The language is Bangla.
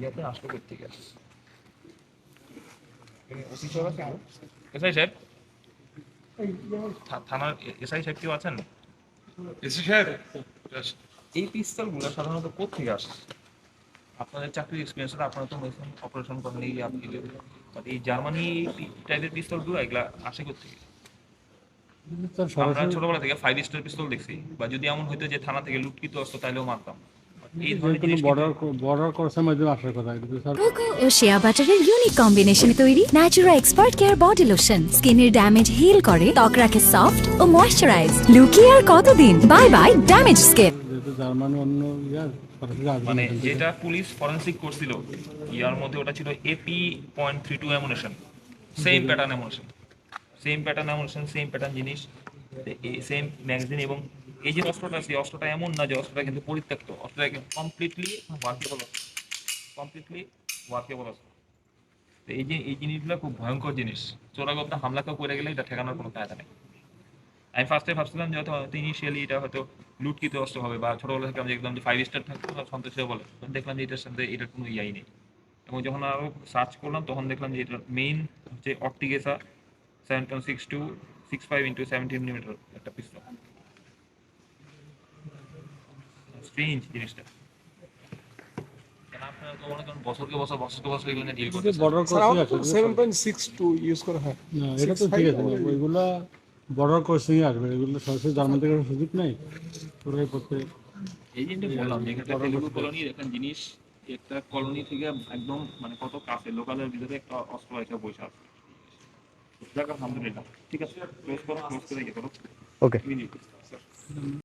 ইয়াতে আসলো সাহেব আছে এসআই সাহেব? থানার এসআই সাহেব কেউ আছেন? এসি সাহেব? এই পিস্তলগুলো সাধারণত কোথেকে আসে? আপনাদের চাকরির এক্সপিরিয়েন্স আপনারা তো মেশিন অপারেশন করেন এই আপনি বাট এই জার্মানি টাইপের পিস্তলগুলো এগুলা আসে কোথেকে আমরা ছোটবেলা থেকে ফাইভ স্টার পিস্তল দেখছি। বা যদি এমন হইতো যে থানা থেকে লুটকিত আসতো তাহলেও মারতাম। ও শেয়া বাটারের ইউনিক কম্বিনেশনে তৈরি Natura expert care body lotion স্কিনের ড্যামেজ হিল করে ত্বক রাখে সফট ও ময়শ্চারাইজ লুকিয়ে আর কতদিন? বাই বাই ড্যামেজ স্কিন যেহেতু অন্য ইয়ার মানে যেটা পুলিশ ফরেন্সিক করছিল ইয়ার মধ্যে ওটা ছিল AP point three two ammunition same pattern ammunition same pattern ammunition same pattern জিনিস। সেম ম্যাগাজিন এবং এই যে অস্ত্রটা আছে অস্ত্রটা এমন না যে অস্ত্রটা কিন্তু পরিত্যক্ত, অস্ত্রটা কমপ্লিটলি ওয়ার্কেবল অস্ত্র কমপ্লিটলি ওয়ার্কেবল অস্ত্র। তো এই যে, এই জিনিসগুলো খুব ভয়ঙ্কর জিনিস। চোরাগপ্তা হামলা কেউ করে গেলে এটা ঠেকানোর কোনো কায়দা নেই। আমি ফার্স্টে ভাবছিলাম যে হয়তো ইনিশিয়ালি এটা হয়তো লুটকিত অস্ত্র হবে, বা ছোটোবেলা থেকে আমি দেখলাম যে ফাইভ স্টার থাকতো সন্তোষ বলে। দেখলাম যে এটার সাথে এটার কোনো ইয়াই নেই। এবং যখন আরও সার্চ করলাম, তখন দেখলাম যে এটার মেইন হচ্ছে অপটিগেসা seven point six two six five into seventeen millimetre একটা পিস্তল স্ট্রেঞ্জ জিনিসটা। কেন আপনারা তো করেন বছরকে বছর বছরকে বছর এগুলো ডিল করতে বর্ডার ক্রসিং আমার আসবে seven point six two use করা হয়। না এটা তো ঠিক আছে ওইগুলা বর্ডার ক্রসিং আসবে এগুলো সরাসরি জার্মান থেকে সুযোগ নেই ওরাই করতে এই জিনিসটা বললাম যে এখানটা তেলুগু কলোনি এখান জিনিস একটা কলোনি থেকে একদম মানে কত কাছে লোকালের ভিতরে একটা অস্ত্র একটা বসে আছে ঠিক আছে? ক্লোজ করো ক্লোজ করে করো Okay.